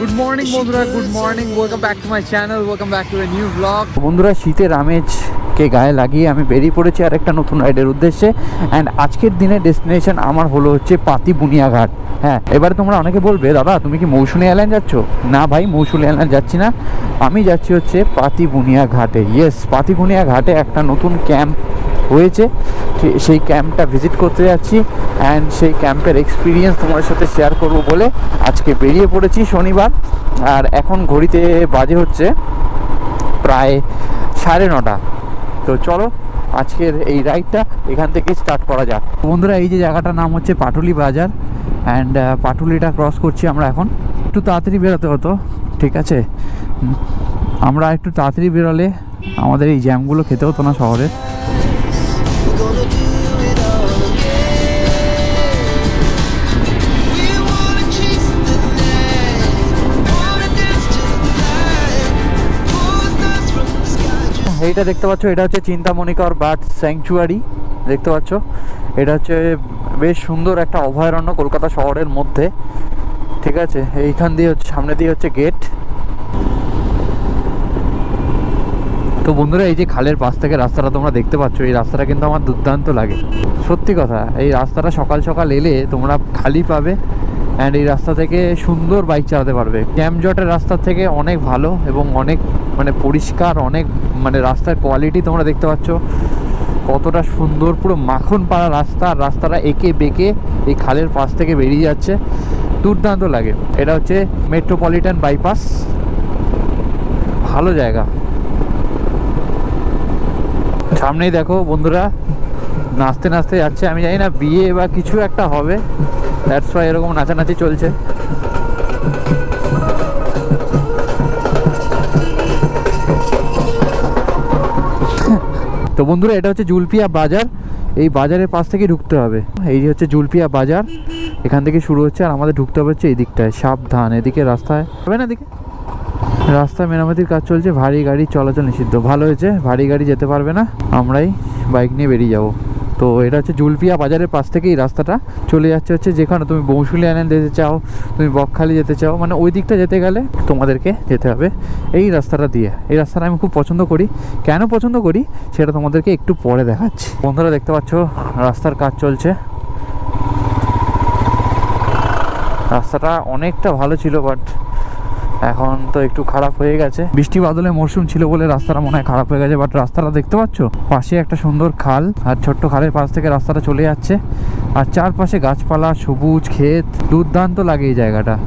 Good morning বন্ধুরা good morning welcome back to my channel welcome back to new blog বন্ধুরা শীতের আমেজকে গায়ে লাগিয়ে আমি বেরিয়ে পড়েছি আর একটা নতুন রাইডের উদ্দেশ্যে। অ্যান্ড আজকের দিনে ডেস্টিনেশন আমার হলো হচ্ছে পাতি বুনিয়াঘাট। হ্যাঁ এবারে তোমরা অনেকে বলবে, দাদা, তুমি কি মৌসুমী এয়ারলাইন যাচ্ছ? না ভাই মৌসুমী এয়ারলাইন যাচ্ছি না। আমি যাচ্ছি হচ্ছে পাতি বুনিয়া ঘাটে ইয়েস পাতি বুনিয়া ঘাটে একটা নতুন ক্যাম্প হয়েছে। সেই ক্যাম্পটা ভিজিট করতে যাচ্ছি অ্যান্ড সেই ক্যাম্পের এক্সপিরিয়েন্স তোমার সাথে শেয়ার করব বলে আজকে বেরিয়ে পড়েছি শনিবার। আর এখন ঘড়িতে বাজে হচ্ছে প্রায় সাড়ে নটা। তো চলো, আজকের এই রাইডটা এখান থেকে স্টার্ট করা যাক। বন্ধুরা, এই যে জায়গাটার নাম হচ্ছে পাটুলি বাজার অ্যান্ড পাটুলিটা ক্রস করছি আমরা এখন। একটু তাড়াতাড়ি বেরোতে হতো, ঠিক আছে? আমরা একটু তাড়াতাড়ি বেরোলে আমাদের এই জ্যামগুলো খেতে হতো না শহরে। এইটা দেখতে পাচ্ছ, এটা হচ্ছে চিন্তামণিকর বার্ড স্যাংচুয়ারি, দেখতে পাচ্ছ? এটা হচ্ছে বেশ সুন্দর একটা অভয়ারণ্য কলকাতা শহরের মধ্যে, ঠিক আছে? এইখান দিয়ে হচ্ছে, সামনে দিয়ে হচ্ছে গেট তো বন্ধুরা, এই যে খালের পাশ থেকে রাস্তাটা তোমরা দেখতে পাচ্ছ, এই রাস্তাটা কিন্তু আমার দুর্দান্ত লাগে। সত্যি কথা, এই রাস্তাটা সকাল সকাল এলে তোমরা খালি পাবে অ্যান্ড এই রাস্তা থেকে সুন্দর বাইক চালাতে পারবে। ক্যামজটের রাস্তার থেকে অনেক ভালো এবং অনেক মানে পরিষ্কার, অনেক মানে রাস্তার কোয়ালিটি তোমরা দেখতে পাচ্ছ। কতটা সুন্দর পুরো মাখন পাড়া রাস্তা রাস্তাটা এঁকে বেঁকে এই খালের পাশ থেকে বেরিয়ে যাচ্ছে। দুর্দান্ত লাগে। এটা হচ্ছে মেট্রোপলিটন বাইপাস ভালো জায়গা। সামনেই দেখো বন্ধুরা, নাচতে নাচতে যাচ্ছে। আমি জানি না বিয়ে বা কিছু একটা হবে। দ্যাটস ওয়াই এরকম নাচানাচি চলছে। বন্ধুরা, এটা হচ্ছে জুলপিয়া বাজার। এই বাজারের পাশ থেকে ঢুকতে হবে। এই হচ্ছে জুলপিয়া বাজার, এখান থেকে শুরু হচ্ছে আর আমাদের ঢুকতে হবে হচ্ছে এই দিকটায়, সাবধান। এদিকে রাস্তায়, হবে না এদিকে? রাস্তা মেরামতির কাজ চলছে, ভারী গাড়ি চলাচল নিষিদ্ধ। ভালো হয়েছে, ভারী গাড়ি যেতে পারবে না, আমরাই বাইক নিয়ে বেরিয়ে যাব। তো এটা হচ্ছে জুলপিয়া বাজারের পাশ থেকে এই রাস্তাটা চলে যাচ্ছে হচ্ছে যেখানে তুমি বংশুলি আইল্যান্ড যেতে চাও, তুমি বকখালি যেতে চাও মানে ওই দিকটা যেতে গেলে তোমাদেরকে যেতে হবে এই রাস্তাটা দিয়ে। এই রাস্তাটা আমি খুব পছন্দ করি। কেন পছন্দ করি? সেটা তোমাদেরকে একটু পরে দেখাচ্ছি। বন্ধুরা, দেখতে পাচ্ছ রাস্তার কাজ চলছে। রাস্তাটা অনেকটা ভালো ছিল বাট এখন তো একটু খারাপ হয়ে গেছে। বৃষ্টি বাদলের মরশুম ছিল বলে রাস্তাটা মনে হয় খারাপ হয়ে গেছে বাট রাস্তাটা দেখতে পাচ্ছ? পাশে একটা সুন্দর খাল, আর ছোট্ট খালের পাশ থেকে রাস্তাটা চলে যাচ্ছে। আর চারপাশে গাছপালা, সবুজ ক্ষেত, দুর্দান্ত লাগে এই জায়গাটা।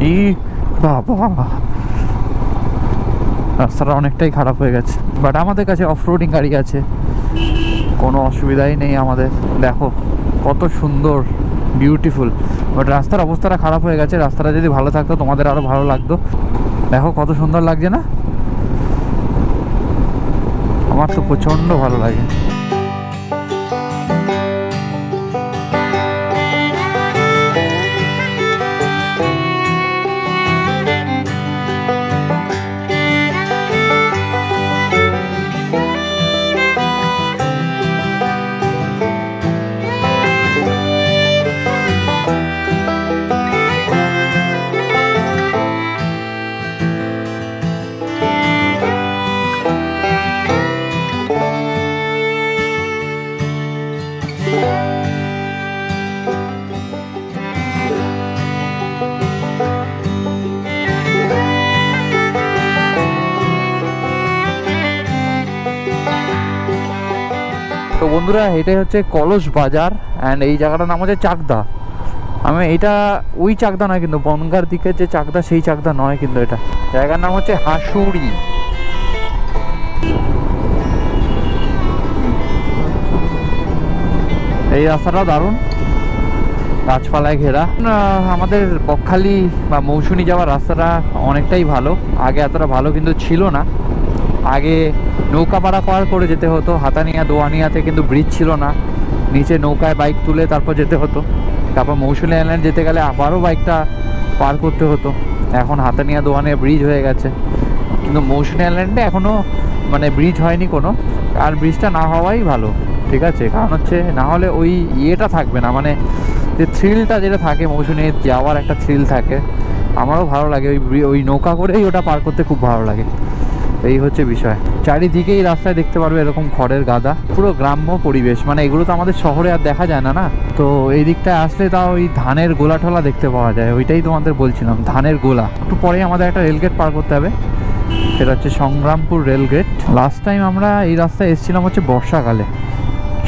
ই, বাবা! রাস্তাটা অনেকটাই খারাপ হয়ে গেছে বাট আমাদের কাছে অফ রোডিং গাড়ি আছে। কোনো অসুবিধাই নেই আমাদের। দেখো, কত সুন্দর বিউটিফুল বাট রাস্তার অবস্থাটা খারাপ হয়ে গেছে। রাস্তাটা যদি ভালো থাকতো, তোমাদের আরও ভালো লাগতো। দেখো কত সুন্দর লাগছে না? আমার তো প্রচণ্ড ভালো লাগে। বন্ধুরা, এটাই হচ্ছে কলস বাজার অ্যান্ড এই জায়গাটার নাম হচ্ছে চাকদা। আমি এটা, ওই চাকদা নয় কিন্তু, বনগার দিকে যে চাকদা, সেই চাকদা নয় কিন্তু এটা। জায়গার নাম হচ্ছে হাসুড়ি। এই রাস্তাটা দারুণ। গাছপালায় ঘেরা। আমাদের বকখালি বা মৌসুনি যাওয়ার রাস্তাটা অনেকটাই ভালো। আগে এতটা ভালো কিন্তু ছিল না। আগে নৌকা পাড়া পার করে যেতে হতো। হাতানিয়া, দোয়ানিয়াতে কিন্তু ব্রিজ ছিল না। নিচে নৌকায় বাইক তুলে তারপর যেতে হতো। তারপর মৌসুনি আইল্যান্ড যেতে গেলে আবারও বাইকটা পার করতে হতো। এখন হাতানিয়া, দোয়ানিয়া ব্রিজ হয়ে গেছে। কিন্তু মৌসুনি আইল্যান্ডে এখনও মানে ব্রিজ হয়নি কোনো। আর ব্রিজটা না হওয়াই ভালো, ঠিক আছে? কারণ হচ্ছে না হলে ওই ইয়েটা থাকবে না। মানে যে থ্রিলটা যেটা থাকে মৌসুমে যাওয়ার একটা থ্রিল থাকে। আমারও ভালো লাগে। ওই ওই নৌকা করেই ওটা পার করতে খুব ভালো লাগে। এই হচ্ছে বিষয়। চারিদিকেই রাস্তায় দেখতে পারবে এরকম খড়ের গাদা। পুরো গ্রাম্য পরিবেশ। মানে এগুলো তো আমাদের শহরে আর দেখা যায় না না? তো এই দিকটায় আসলে তাও ওই ধানের গোলা টোলা দেখতে পাওয়া যায়। ওইটাই তোমাদের বলছিলাম, ধানের গোলা। একটু পরেই আমাদের একটা রেলগেট পার করতে হবে। সেটা হচ্ছে সংগ্রামপুর রেলগেট লাস্ট টাইম আমরা এই রাস্তায় এসেছিলাম হচ্ছে বর্ষাকালে।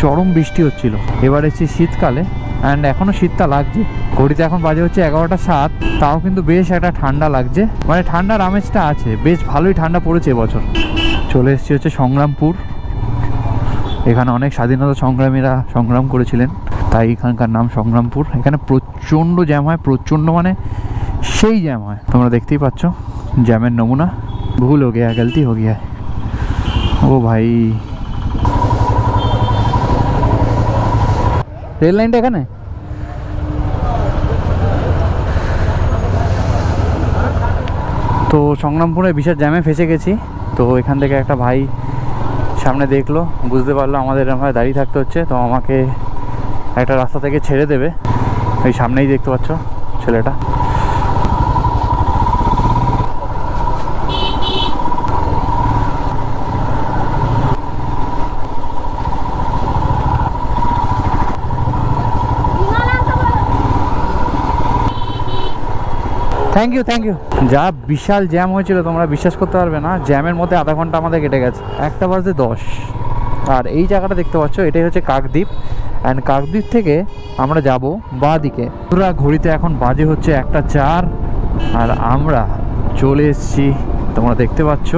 চরম বৃষ্টি হচ্ছিল। এবার এসেছি শীতকালে। অ্যান্ড এখনও শীতটা লাগছে। ঘড়িতে এখন বাজে হচ্ছে এগারোটা সাত, তাও কিন্তু বেশ একটা ঠান্ডা লাগছে। মানে ঠান্ডার আমেজটা আছে, বেশ ভালোই ঠান্ডা পড়েছে এবছর চলে এসেছি হচ্ছে সংগ্রামপুর। এখানে অনেক স্বাধীনতা সংগ্রামীরা সংগ্রাম করেছিলেন। তাই এখানকার নাম সংগ্রামপুর। এখানে প্রচণ্ড জ্যাম হয়, প্রচণ্ড মানে সেই জ্যাম হয়। তোমরা দেখতেই পাচ্ছ, জ্যামের নমুনা। ভুল হো গিয়া, গলতি হো গিয়া। ও ভাই। রেল লাইনটা এখানে? তো সংগ্রামপুরে বিশাল জ্যামে ফেসে গেছি। তো এখান থেকে একটা ভাই সামনে দেখল, বুঝতে পারল আমাদের এরকম দাঁড়িয়ে থাকতে হচ্ছে, তো আমাকে একটা রাস্তা থেকে ছেড়ে দেবে। ওই সামনেই দেখতে পাচ্ছ ছেলেটা। থ্যাংক ইউ থ্যাংক ইউ যা বিশাল জ্যাম হয়েছিল, তোমরা বিশ্বাস করতে পারবে না। জ্যামের মধ্যে আধা ঘণ্টা আমাদের কেটে গেছে। একটা বাজে দশ। আর এই জায়গাটা দেখতে পাচ্ছ, এটাই হচ্ছে কাকদ্বীপ। অ্যান্ড কাকদ্বীপ থেকে আমরা যাব বাঁ দিকে পুরা ঘড়িতে এখন বাজে হচ্ছে একটা চার। আর আমরা চলে এসেছি, তোমরা দেখতে পাচ্ছ,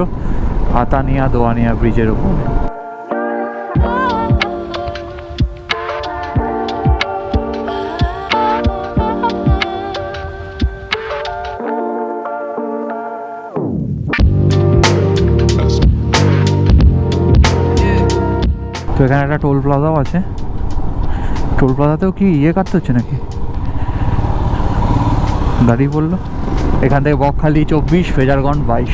আতানিয়া দোয়ানিয়া ব্রিজের উপর। তো এখানে একটা টোল প্লাজাও আছে। টোল প্লাজাতেও কি ইয়ে কাটতে হচ্ছে নাকি? দাঁড়িয়ে বলল এখান থেকে বকখালি চব্বিশ, ফেজারগঞ্জ বাইশ।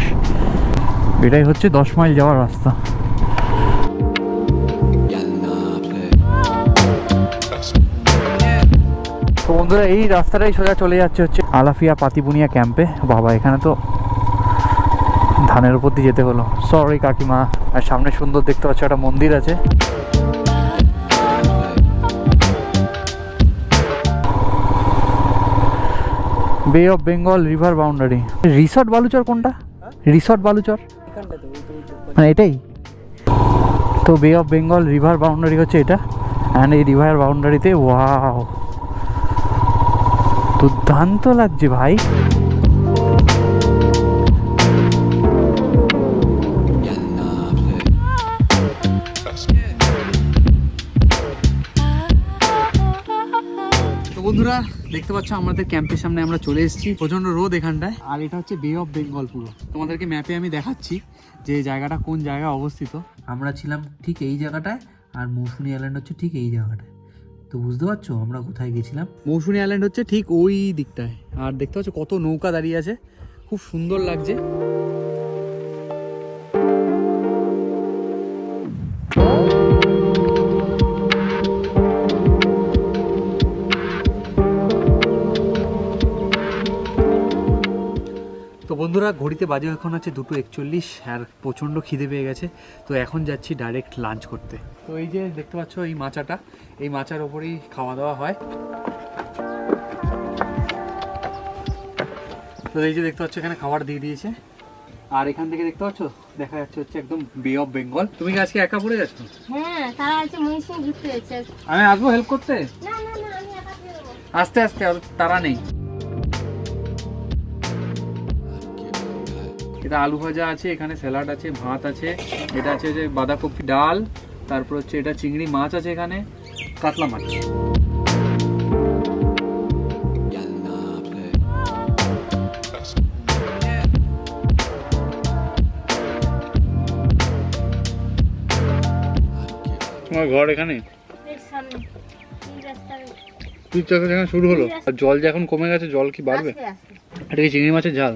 এটাই হচ্ছে দশ মাইল যাওয়ার রাস্তা। তো বন্ধুরা, এই রাস্তাটাই সোজা চলে যাচ্ছে হচ্ছে আলাফিয়া পাতিবুনিয়া ক্যাম্পে বাবা, এখানে তো ধানের উপর দিয়ে যেতে হলো। সরি কাকিমা আর সামনে সুন্দর দেখতে পাচ্ছ একটা মন্দির আছে। Bay of Bengal river boundary resort Baluchar কোনটা? রিসর্ট বালুচর মানে এটাই? তো বে অফ বেঙ্গল রিভার বাউন্ডারি হচ্ছে এটা। অ্যান্ড এই রিভার বাউন্ডারিতে ওয়াও দুর্দান্ত লাগছে ভাই। দেখতে পাচ্ছ আমাদের ক্যাম্পের সামনে আমরা চলে এসেছি প্রচণ্ড রোদ এখানটায়। আর এটা হচ্ছে বে অফ বেঙ্গল পুরো। তোমাদেরকে ম্যাপে আমি দেখাচ্ছি যে জায়গাটা কোন জায়গায় অবস্থিত। আমরা ছিলাম ঠিক এই জায়গাটায়, আর মৌসুনি আইল্যান্ড হচ্ছে ঠিক এই জায়গাটায়। তো বুঝতে পারছ আমরা কোথায় গেছিলাম? মৌসুনি আইল্যান্ড হচ্ছে ঠিক ওই দিকটায়। আর দেখতে পাচ্ছ কত নৌকা দাঁড়িয়ে আছে। খুব সুন্দর লাগছে। বন্ধুরা ঘড়িতে বাজে এখন হচ্ছে দুটো একচল্লিশ আর প্রচণ্ড খিদে পেয়ে গেছে। তো এখন যাচ্ছি ডাইরেক্ট লাঞ্চ করতে। তো এই যে দেখতে পাচ্ছ এই মাচাটা এই মাচার ওপরেই খাওয়া দাওয়া হয়। তো এই যে দেখতে পাচ্ছ এখানে খাবার দিয়ে দিয়েছে। আর এখান থেকে দেখতে পাচ্ছ দেখা যাচ্ছে হচ্ছে একদম বে অফ বেঙ্গল তুমি কি আজকে একা পড়ে যাচ্ছ হ্যাঁ তারা আছে মহিষিং ঘুরতে যাচ্ছে আমি আসব হেল্প করতে? না না না আমি একা আস্তে আস্তে আর তারা নেই। এটা আলু ভাজা আছে এখানে স্যালাড আছে ভাত আছে এটা আছে যে বাঁধাকপি ডাল তারপর হচ্ছে এটা চিংড়ি মাছ আছে এখানে কাতলা মাছ। ঘর এখানে? শুরু হলো। আর জল যে এখন কমে গেছে জল কি বাড়বে? এটা কি চিংড়ি মাছের ঝাল?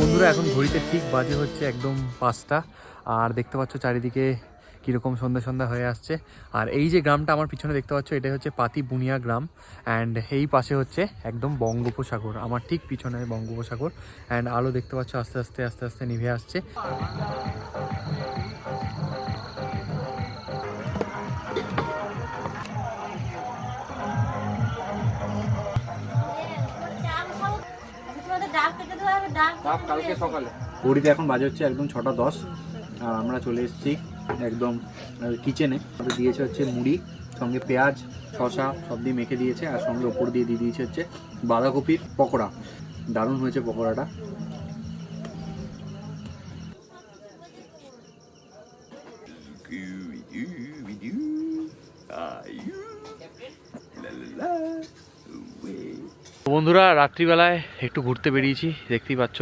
বন্ধুরা, এখন ঘড়িতে ঠিক বাজে হচ্ছে একদম পাঁচটা। আর দেখতে পাচ্ছ চারিদিকে কীরকম সন্ধ্যা সন্ধ্যা হয়ে আসছে। আর এই যে গ্রামটা আমার পিছনে দেখতে পাচ্ছ এটা হচ্ছে পাতি বুনিয়া গ্রাম। অ্যান্ড এই পাশে হচ্ছে একদম বঙ্গোপসাগর, আমার ঠিক পিছনে বঙ্গোপসাগর। অ্যান্ড আলো দেখতে পাচ্ছ, আস্তে আস্তে আস্তে আস্তে নিভে আসছে। ঘড়িতে এখন বাজে হচ্ছে একদম ছটা দশ। আর আমরা চলে এসেছি একদম কিচেনে দিয়েছে হচ্ছে মুড়ি, সঙ্গে পেঁয়াজ শশা সব দিয়ে মেখে দিয়েছে, আর সঙ্গে ওপর দিয়ে দিয়ে দিয়েছে হচ্ছে বাঁধাকপির পকোড়া। দারুণ হয়েছে পকোড়াটা। বন্ধুরা, রাত্রিবেলায় একটু ঘুরতে বেরিয়েছি, দেখতেই পাচ্ছ।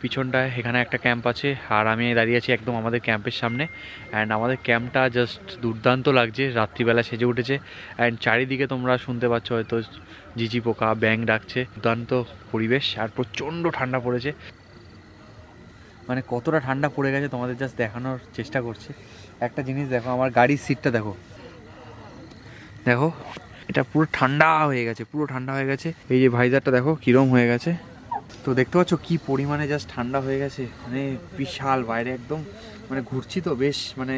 পিছনটায় এখানে একটা ক্যাম্প আছে, আর আমি দাঁড়িয়ে আছি একদম আমাদের ক্যাম্পের সামনে। অ্যান্ড আমাদের ক্যাম্পটা জাস্ট দুর্দান্ত লাগছে, রাত্রিবেলা সেজে উঠেছে। অ্যান্ড চারিদিকে তোমরা শুনতে পাচ্ছ হয়তো ঝিঝি পোকা ব্যাং ডাকছে। দুর্দান্ত পরিবেশ, আর প্রচণ্ড ঠান্ডা পড়েছে। মানে কতটা ঠান্ডা পড়ে গেছে তোমাদের জাস্ট দেখানোর চেষ্টা করছি। একটা জিনিস দেখো, আমার গাড়ির সিটটা দেখো। দেখো এটা পুরো ঠান্ডা হয়ে গেছে, পুরো ঠান্ডা হয়ে গেছে। এই যে ভাইজারটা দেখো কিরম হয়ে গেছে। তো দেখতে পাচ্ছ কি পরিমাণে জাস্ট ঠান্ডা হয়ে গেছে মানে বিশাল বাইরে একদম মানে ঘুরছি তো, বেশ মানে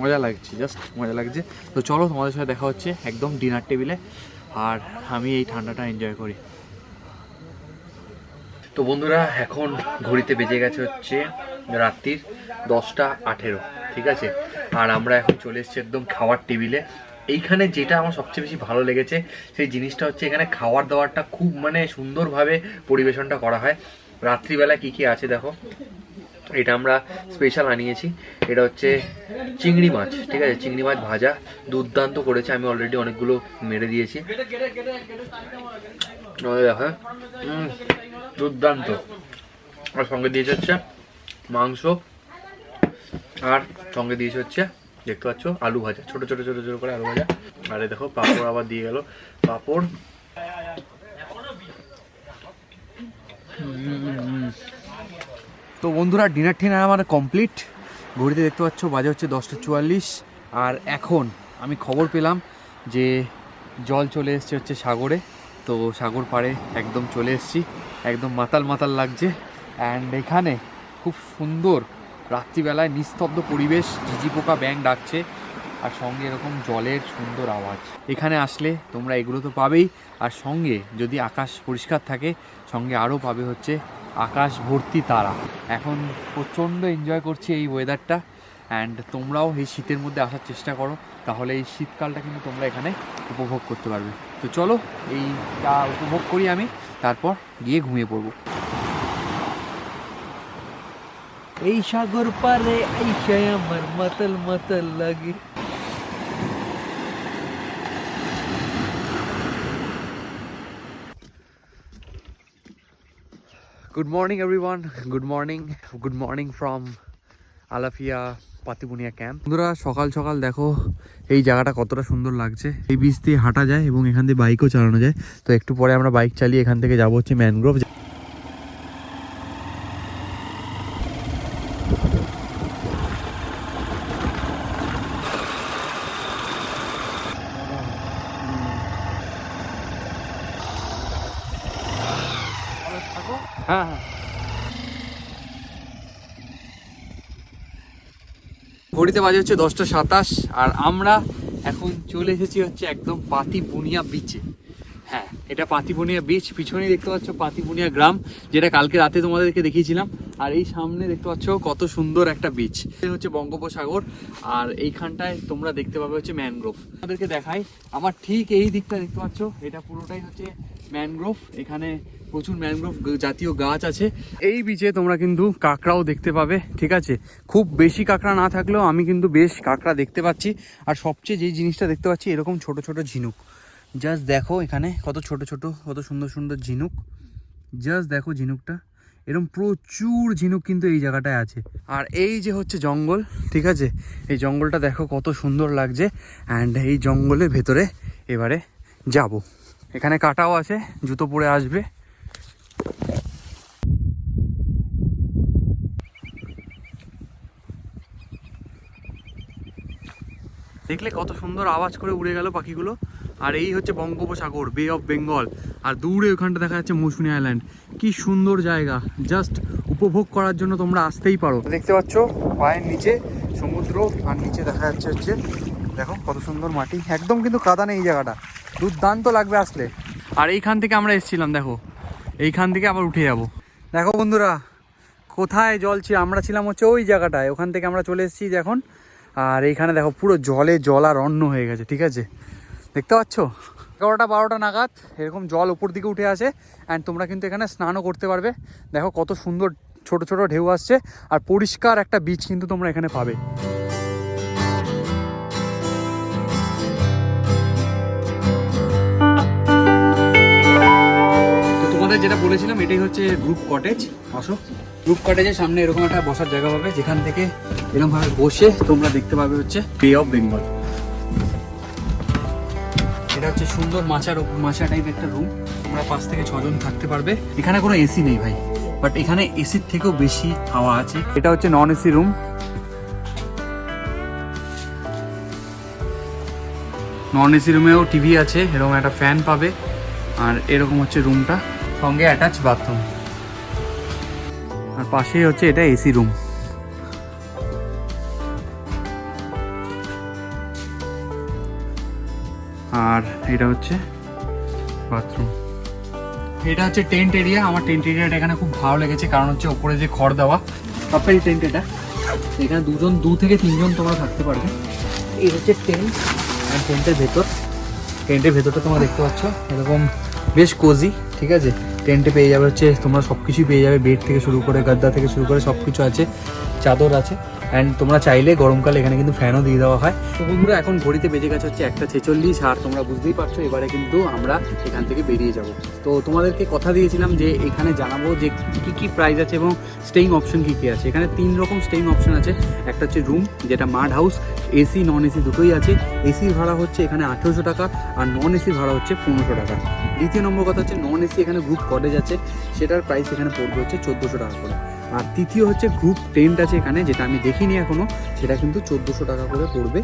মজা লাগছে জাস্ট মজা লাগছে। তো চলো তোমাদের সাথে দেখা হচ্ছে একদম ডিনার টেবিলে আর আমি এই ঠান্ডাটা এনজয় করি। তো বন্ধুরা, এখন ঘড়িতে বেজে গেছে হচ্ছে রাত্রির দশটা আঠেরো, ঠিক আছে? আর আমরা এখন চলে এসেছি একদম খাওয়ার টেবিলে এইখানে যেটা আমার সবচেয়ে বেশি ভালো লেগেছে, সেই জিনিসটা হচ্ছে এখানে খাওয়ার দাওয়ারটা খুব মানে সুন্দরভাবে পরিবেশনটা করা হয়। রাত্রিবেলা কি কি আছে দেখো? এটা আমরা স্পেশাল আনিয়েছি। এটা হচ্ছে চিংড়ি মাছ, ঠিক আছে? চিংড়ি মাছ ভাজা দুর্দান্ত করেছে। আমি অলরেডি অনেকগুলো মেরে দিয়েছি। দেখো দুর্দান্ত। আর সঙ্গে দিয়েছে হচ্ছে মাংস, আর সঙ্গে দিয়েছে হচ্ছে দেখতে পাচ্ছ? আলু ভাজা, ছোট ছোট ছোট ছোট করে আলু ভাজা। আরে দেখো, পাপড় আবার দিয়ে গেল। পাপড়। তো বন্ধুরা ডিনার টিনার আমার কমপ্লিট ঘড়িতে দেখতে পাচ্ছ, বাজে হচ্ছে দশটা চুয়াল্লিশ। আর এখন আমি খবর পেলাম যে জল চলে এসছে হচ্ছে সাগরে। তো সাগর পাড়ে একদম চলে এসেছি। একদম মাতাল মাতাল লাগছে। অ্যান্ড এখানে খুব সুন্দর রাত্রিবেলায় নিস্তব্ধ পরিবেশ, ঝিঝি পোকা ব্যাং ডাকছে, আর সঙ্গে এরকম জলের সুন্দর আওয়াজ। এখানে আসলে তোমরা এগুলো তো পাবেই, আর সঙ্গে যদি আকাশ পরিষ্কার থাকে, সঙ্গে আরও পাবে হচ্ছে আকাশ ভর্তি তারা। এখন প্রচণ্ড এনজয় করছি এই ওয়েদারটা অ্যান্ড তোমরাও এই শীতের মধ্যে আসার চেষ্টা করো, তাহলে এই শীতকালটা কিন্তু তোমরা এখানে উপভোগ করতে পারবে। তো চলো, এইটা উপভোগ করি আমি, তারপর গিয়ে ঘুমিয়ে পড়ব। এই সাগর পারে আইসায় আমার মাতাল মাতাল লাগে। Good morning everyone good morning good morning from Alafiya Patibunia camp বন্ধুরা সকাল সকাল দেখো এই জায়গাটা কতটা সুন্দর লাগছে। এই বীজ দিয়ে হাঁটা যায় এবং এখান দিয়ে বাইকও চালানো যায়। তো একটু পরে আমরা বাইক চালিয়ে এখান থেকে যাব হচ্ছে ম্যানগ্রোভ হ্যাঁ হ্যাঁ ঘড়িতে বাজে হচ্ছে দশটা সাতাশ, আর আমরা এখন চলে এসেছি হচ্ছে একদম পাতি বুনিয়া বিচে হ্যাঁ এটা পাতি বুনিয়া বিচ পিছনেই দেখতে পাচ্ছ পাতি বুনিয়া গ্রাম, যেটা কালকে রাতে তোমাদেরকে দেখিয়েছিলাম। আর এই সামনে দেখতে পাচ্ছ কত সুন্দর একটা বিচ হচ্ছে বঙ্গোপসাগর, আর এইখানটায় তোমরা দেখতে পাবে হচ্ছে ম্যানগ্রোভ আমাদেরকে দেখাই, আমার ঠিক এই দিকটা দেখতে পাচ্ছ, এটা পুরোটাই হচ্ছে ম্যানগ্রোভ এখানে প্রচুর ম্যানগ্রোভ জাতীয় গাছ আছে। এই বিচে তোমরা কিন্তু কাঁকড়াও দেখতে পাবে, ঠিক আছে? খুব বেশি কাঁকড়া না থাকলেও আমি কিন্তু বেশ কাঁকড়া দেখতে পাচ্ছি। আর সবচেয়ে যেই জিনিসটা দেখতে পাচ্ছি, এরকম ছোট ছোট ঝিনুক। জাস্ট দেখো এখানে কত ছোট ছোট, কত সুন্দর সুন্দর ঝিনুক। জাস্ট দেখো ঝিনুকটা। এরকম প্রচুর ঝিনুক কিন্তু এই জায়গাটায় আছে। আর এই যে হচ্ছে জঙ্গল, ঠিক আছে? এই জঙ্গলটা দেখো কত সুন্দর লাগছে। অ্যান্ড এই জঙ্গলের ভেতরে এবারে যাব। এখানে কাটাও আছে, জুতো পরে আসবে। দেখলে কত সুন্দর আওয়াজ করে উড়ে গেল পাখিগুলো। আর এই হচ্ছে বঙ্গোপসাগর বে অফ বেঙ্গল আর দূরে ওখানটা দেখা যাচ্ছে মৌসুমী আইল্যান্ড কি সুন্দর জায়গা। জাস্ট উপভোগ করার জন্য তোমরা আসতেই পারো। দেখতে পাচ্ছ পায়ের নিচে সমুদ্র, আর নিচে দেখা যাচ্ছে হচ্ছে, দেখো কত সুন্দর মাটি। একদম কিন্তু কাদা নেই এই জায়গাটা। দুর্দান্ত লাগবে আসলে। আর এইখান থেকে আমরা এসেছিলাম, দেখো। এইখান থেকে আবার উঠে যাব। দেখো বন্ধুরা, কোথায় জল ছিল? আমরা ছিলাম হচ্ছে ওই জায়গাটায়। ওখান থেকে আমরা চলে এসেছি এখন আর এইখানে দেখো পুরো জলে জল আর অন্য হয়ে গেছে, ঠিক আছে? দেখতে পাচ্ছ? এগারোটা বারোটা নাগাদ এরকম জল উপর দিকে উঠে আসে অ্যান্ড তোমরা কিন্তু এখানে স্নানও করতে পারবে। দেখো কত সুন্দর ছোট ছোট ঢেউ আসছে, আর পরিষ্কার একটা বিচ কিন্তু তোমরা এখানে পাবে। যেটা বলেছিলাম, এটাই হচ্ছে গ্রুপ কটেজ আসো। গ্রুপ কটেজের সামনে এরকম একটা বসার জায়গা পাবে, যেখান থেকে এরকম ভাবে বসে তোমরা দেখতে পাবে হচ্ছে বে অফ বেঙ্গল এটা হচ্ছে সুন্দর মাচার মাচা টাইপ একটা রুম তোমরা পাঁচ থেকে ছজন থাকতে পারবে। এখানে কোনো এসি নেই ভাই বাট এখানে এসির থেকেও বেশি হাওয়া আছে। এটা হচ্ছে non AC room non AC রুমেও TV আছে, এরকম একটা ফ্যান পাবে। আর এরকম হচ্ছে রুমটা সঙ্গে অ্যাটাচ বাথরুম পাশেই হচ্ছে এটা এসি রুম। আর এটা হচ্ছে বাথরুম। এটা হচ্ছে টেন্ট এরিয়া। আমার টেন্ট এরিয়াটা এখানে খুব ভালো লেগেছে, কারণ হচ্ছে ওপরে যে খড় দেওয়া কাপেল টেন্ট এটা। এখানে দুজন, দু থেকে তিনজন তোমরা থাকতে পারবে। এই হচ্ছে টেন্ট আর টেন্টের ভেতর। টেন্টের ভেতরটা তোমরা দেখতে পাচ্ছ, এরকম বেশ কোজি ঠিক আছে? টেন্টে পেয়ে যাবে, হচ্ছে তোমরা সব কিছুই পেয়ে যাবে, বেড থেকে শুরু করে, গাদ্দা থেকে শুরু করে সব কিছু আছে, চাদর আছে। অ্যান্ড তোমরা চাইলে গরমকালে এখানে কিন্তু ফ্যানও দিয়ে দেওয়া হয়। তো বন্ধুরা, এখন ঘড়িতে বেজে গেছে হচ্ছে একটা ছেচল্লিশ, আর তোমরা বুঝতেই পারছ এবারে কিন্তু আমরা এখান থেকে বেরিয়ে যাব। তো তোমাদেরকে কথা দিয়েছিলাম যে এখানে জানাব যে কি কি প্রাইস আছে এবং স্টেইং অপশন কী কী আছে। এখানে তিন রকম স্টেইং অপশন আছে। একটা হচ্ছে রুম যেটা mud house AC non AC দুটোই আছে। এসির ভাড়া হচ্ছে এখানে আঠেরোশো টাকা, আর নন এসির ভাড়া হচ্ছে পনেরোশো টাকা। দ্বিতীয় নম্বর কথা হচ্ছে নন এসি এখানে গ্রুপ কটেজ আছে। সেটার প্রাইস এখানে পড়বে হচ্ছে চোদ্দোশো টাকা করে। আর তৃতীয় হচ্ছে গ্রুপ টেন্ট আছে এখানে, যেটা আমি দেখিনি এখনও, সেটা কিন্তু চোদ্দোশো টাকা করে পড়বে।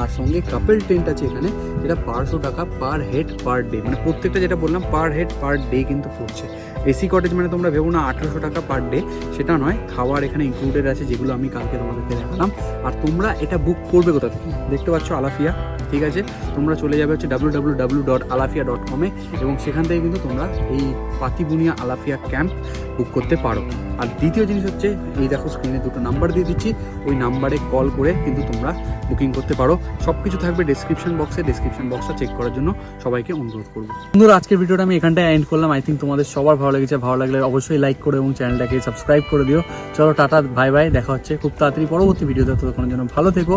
আর সঙ্গে কাপেল টেন্ট আছে এখানে, যেটা পাঁচশো টাকা পার হেড পার ডে মানে প্রত্যেকটা যেটা বললাম পার হেড পার ডে কিন্তু পড়ছে। এসি কটেজ মানে তোমরা ভেবো না, আঠেরোশো টাকা পার ডে সেটা নয়, খাওয়ার এখানে ইনক্লুডেড আছে, যেগুলো আমি কালকে তোমাদেরকে দেখালাম। আর তোমরা এটা বুক করবে কোথা থেকে? দেখতে পাচ্ছ আলাফিয়া। ঠিক আছে? তোমরা চলে যাবে হচ্ছে W W W dot Alafiya dot কমে এবং সেখান থেকে কিন্তু তোমরা এই পাতিবুনিয়া আলাফিয়া ক্যাম্প বুক করতে পারো। আর দ্বিতীয় জিনিস হচ্ছে, এই দেখো স্ক্রিনে দুটো নাম্বার দিয়ে দিচ্ছি। ওই নাম্বারে কল করে কিন্তু তোমরা বুকিং করতে পারো। সব কিছু থাকবে ডেসক্রিপশন বক্সে ডেসক্রিপশন বক্সটা চেক করার জন্য সবাইকে অনুরোধ করব। বন্ধুরা, আজকের ভিডিওটা আমি এখানটায় এন্ড করলাম। আই থিঙ্ক তোমাদের সবার ভালো লেগেছে। ভালো লাগলে অবশ্যই লাইক করো এবং চ্যানেলটাকে সাবস্ক্রাইব করে দিও। চলো, টাটা বাই বাই দেখা হচ্ছে খুব তাড়াতাড়ি পরবর্তী ভিডিওতে। ততক্ষণের জন্য ভালো থেকো,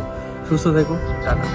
সুস্থ থেকো। টাটা।